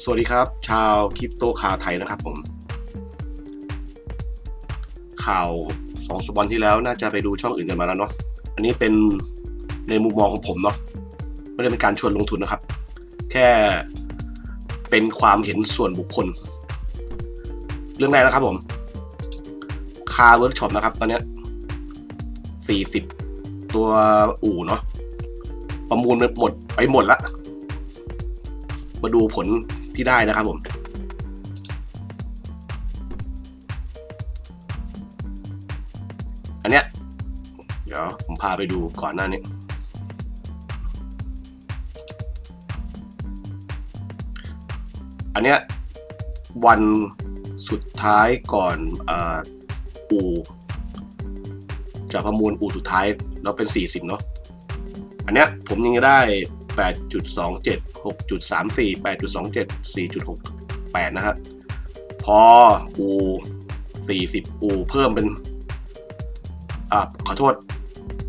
สวัสดีครับ ชาวคริปโตคาไทยนะครับผม ข่าวสองสปอนที่แล้วน่าจะไปดูช่องอื่นกันมาแล้วเนาะอันนี้เป็นในมุมมองของผมเนาะไม่ได้เป็นการชวนลงทุนนะครับ แค่เป็นความเห็นส่วนบุคคล เรื่องแรกนะครับผมคาเวิร์กช็อปนะครับ ตอนนี้สี่สิบตัวอู่เนาะประมูลไปหมดไปหมดละมาดูผล ที่ได้นะครับผมอันเนี้ยเดี๋ยวผมพาไปดูก่อนหน้านี้ อันเนี้ยวันสุดท้ายก่อนอ,อูจะประมูลอูสุดท้าย เราเป็น 40 เนาะอันเนี้ยผมยังได้ 8.27 6.34 8.27 4.68 นะฮะ พออู 40 อู เพิ่มเป็น อ่า ขอโทษ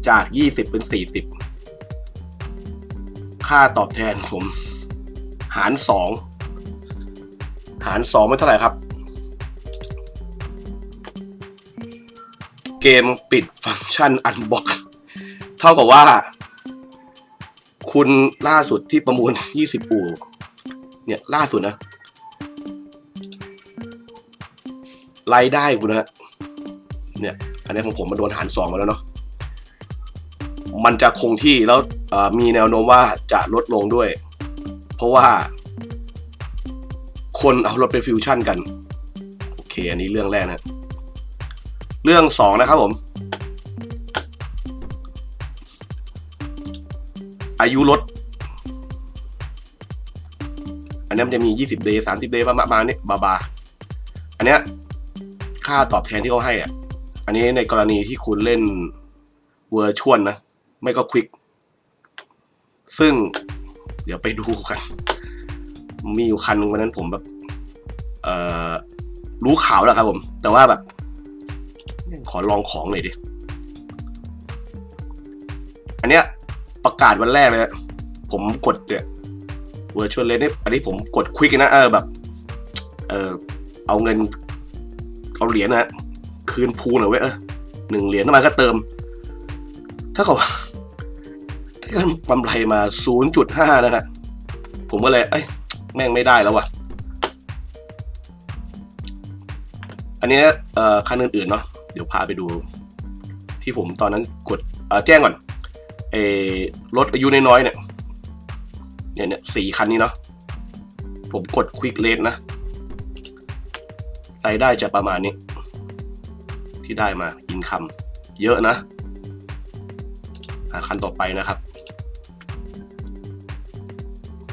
จาก 20 เป็น 40 ค่าตอบแทนผม หาร 2 หาร2เป็นเท่าไหร่ครับ เกมปิดฟังก์ชันอันบ็อก เท่ากับว่า คุณล่าสุดที่ประมูล 20 อู่ เนี่ย ล่าสุดนะรายได้คุณนะเนี่ย อันนี้ของผมมาโดนหารสองมาแล้วเนาะมันจะคงที่แล้วมีแนวโน้มว่าจะลดลงด้วย เพราะว่า คนเอารถไปฟิวชั่นกัน โอเค อันนี้เรื่องแรกนะ เรื่องสองนะครับผม อายุรถ อันนี้มันจะมี 20 day 30 day ประมาณนี้บาบา อันเนี้ยค่าตอบแทนที่เขาให้อะ อันนี้ในกรณีที่คุณเล่นเวอร์ชวลนะ ไม่ก็ควิก ซึ่งเดี๋ยวไปดูกัน มีอยู่คันนึงวันนั้นผมแบบ เอ่อ รู้ข่าวแล้วครับผม แต่ว่าแบบ ขอลองของหน่อยดิ อันเนี้ย ประกาศวันแรกเลยนะผมกดเนี่ยเวอร์ชวลเลนนี่อันนี้ผมกดควิกนะเออแบบ เออเอาเงิน เอาเหรียญนะฮะคืนพูหน่อยเว้ยเออหนึ่งเหรียญน้ำมันก็เติม ถ้าเขาได้กันกำไรมา 0.5 นะครับผมก็เลยเอ้ยแม่งไม่ได้แล้วว่ะ อันนี้เอ่อคันอื่นๆเนาะเดี๋ยวพาไปดู ที่ผมตอนนั้นกดเออแจ้งก่อน เอรถอายุน้อยๆเนี่ยเนี่ยเนี่ยสี่คันนี้เนาะผมกดควิกเลนนะรายได้จะประมาณนี้ ที่ได้มาอินคัมเยอะนะคันต่อไปนะครับ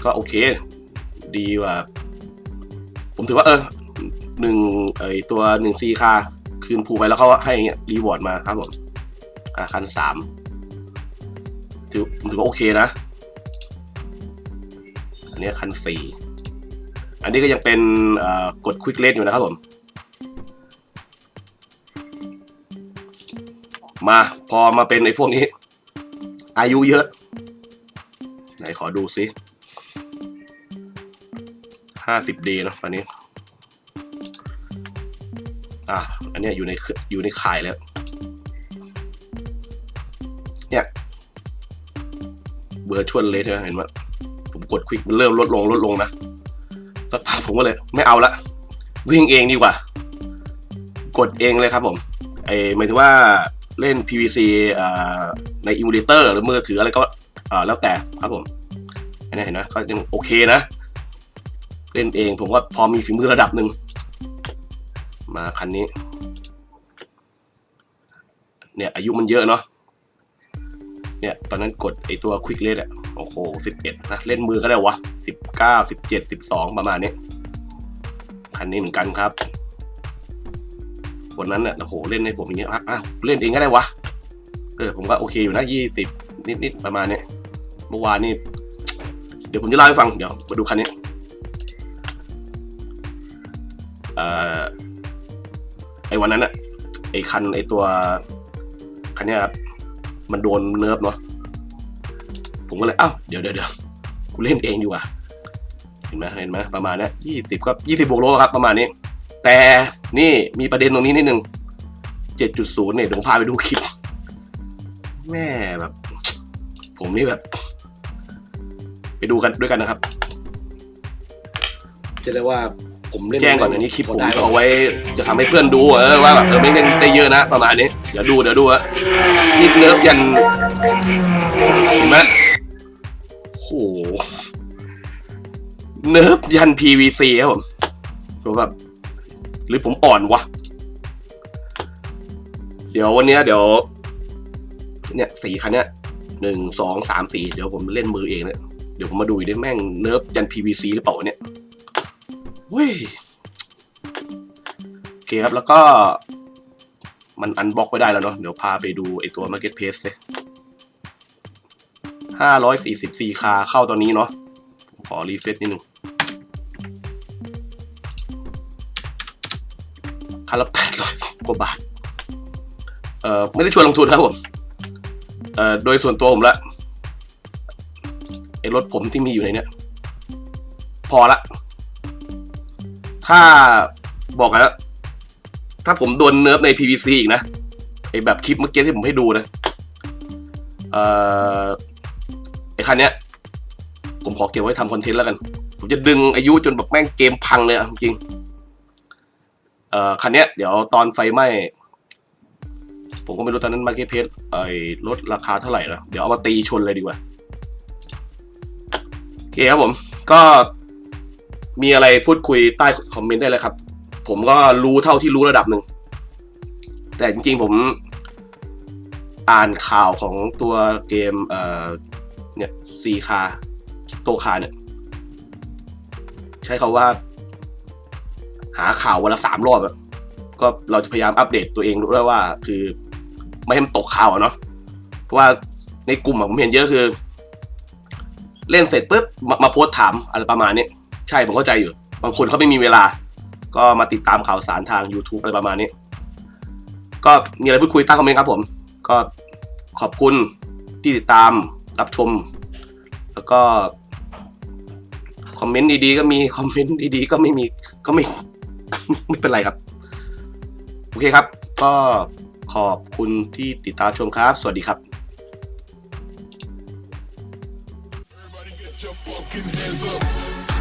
ก็โอเค ดีว่า ผมถือว่า เออหนึ่งไอตัวหนึ่งซีคาคืนภูไปแล้วเขาให้รีวอร์ดมาครับผมอะคันสาม ถือถือว่าโอเคนะ อันนี้คันสี่อันนี้ก็ยังเป็นกดควิกเลนอยู่นะครับผม มาพอมาเป็นไอ้พวกนี้ อายุเยอะ ไหนขอดูซิห้าสิบเดย์เนอะตอนนี้ อะ อันนี้อยู่ในองอยู่ในข่ายแล้ว เบอร์ชวนเลยเธอเห็นไหมผมกดควิกมันเริ่มลดลงลดลงนะ สักพักผมก็เลย ไม่เอาละ วิ่งเองดีกว่า กดเองเลยครับผมไอหมายถึงว่าเล่น PVC ในอิมูเลเตอร์หรือมือถืออะไรก็แล้วแต่ครับผมอันนี้เห็นไหมก็ยังโอเคนะ เล่นเองผมว่าพอมีฝีมือระดับหนึ่ง มาคันนี้ เนี่ยอายุมันเยอะเนาะ เนี่ยตอนนั้นกดไอตัวควิกเล e อะโอ้โหสิบเอ็ดนะเล่นมือก็ได้วะสิบเก้าสิบเจ็ดสิบสองประมาณนี้คันนี้เหมือนกันครับวันนั้นเนี่ยโอ้โหเล่นให้ผมอย่างเงี้ยอะเล่นเองก็ได้วะเออผมก็โอเคอยู่นะยี่สิบนิดๆประมาณนี้เมื่อวานนี่เดี๋ยวผมจะเล่าให้ฟังเดี๋ยวมาดูคันนี้เอ่อไอ้วันนั้นอะไอ้คันไอ้ตัวคันนี้ครับ มันโดนเนิร์ฟเนาะผมก็เลยเอ้าเดี๋ยวเดี๋ยวเดี๋ยวกูเล่นเองดีกว่าเห็นไหมเห็นไหมประมาณนี้ยี่สิบก็ยี่สิบบวกลบครับประมาณนี้ แต่นี่มีประเด็นตรงนี้นิดนึงเจ็ดจุดศูนย์เนี่ยเดี๋ยวผมพาไปดูคลิปแม่แบบ ผมนี่แบบ ไปดูกันด้วยกันนะครับ จะได้ว่า ผมเล่นแจ้งก่อนอันนี้คลิปผมได้เอาไว้จะทำให้เพื่อนดูเออว่าแบบเออไม่ได้ได้เยอะนะประมาณนี้เดี๋ยวดูเดี๋ยวดูอะนี่เนิร์ฟยันเห็นไหมโอ้โหเนิร์ฟยัน PVC ครับผมผมแบบหรือผมอ่อนวะ เดี๋ยววันเนี้ยเดี๋ยว เนี่ยสีคันเนี้ยหนึ่งสองสามสี่เดี๋ยวผมเล่นมือเองเนี่ยเดี๋ยวผมมาดูอีกได้แม่งเนิร์ฟยัน PVC หรือเปล่าวะเนี่ย เว้ยโอเคครับแล้วก็มันอันบล็อกไม่ได้แล้วเนาะเดี๋ยวพาไปดูไอตัว Market Place เลยห้าร้อยสี่สิบสี่คาเข้าตอนนี้เนาะขอรีเฟซนิดนึงคันละแปดร้อยกว่าบาท เอ่อ ไม่ได้ชวนลงทุนครับผม เอ่อ โดยส่วนตัวผมละไอรถผมที่มีอยู่ในเนี้ย พอละ ถ้าบอกแล้ว ถ้าผมโดนเนิร์ฟใน PVC อีกนะไอแบบคลิปเมื่อกี้ที่ผมให้ดูนะเอ่อไอคันเนี้ย ผมขอเก็บไว้ทำคอนเทนต์แล้วกัน ผมจะดึงอายุจนแบบแม่งเกมพังเลยอะจริงเอ่อคันเนี้ยเดี๋ยวตอนไฟไหม้ผมก็ไม่รู้ตอนนั้นมาร์เก็ตเพจไอ้ลดราคาเท่าไหร่นะเดี๋ยวเอามาตีชนเลยดีกว่า โอเคครับผม ก็ มีอะไรพูดคุยใต้คอมเมนต์ได้เลยครับ ผมก็รู้เท่าที่รู้ระดับหนึ่ง แต่จริงๆผมอ่านข่าวของตัวเกมเอ่อเนี่ยซีคาโตคาเนี่ย ใช้คาว่า หาข่าววันละสามรอบอะก็เราจะพยายามอัปเดตตัวเองด้วยว่า คือไม่ให้มันตกข่าวเนาะเพราะว่าในกลุ่มผมเห็นเยอะคือ เล่นเสร็จปุ๊บมามาโพสถามอะไรประมาณนี้ ใช่ผมเข้าใจอยู่ บางคนเขาไม่มีเวลา ก็มาติดตามข่าวสารทาง YouTube อะไรประมาณนี้ ก็มีอะไรพูดคุยใต้คอมเมนต์ครับผม ก็ขอบคุณที่ติดตามรับชม แล้วก็คอมเมนต์ดีๆก็มีคอมเมนต์ดีๆก็ไม่มีก็ไม่ ไม่เป็นไรครับ โอเคครับ ก็ขอบคุณที่ติดตามชมครับ สวัสดีครับ Everybody get your fucking hands up.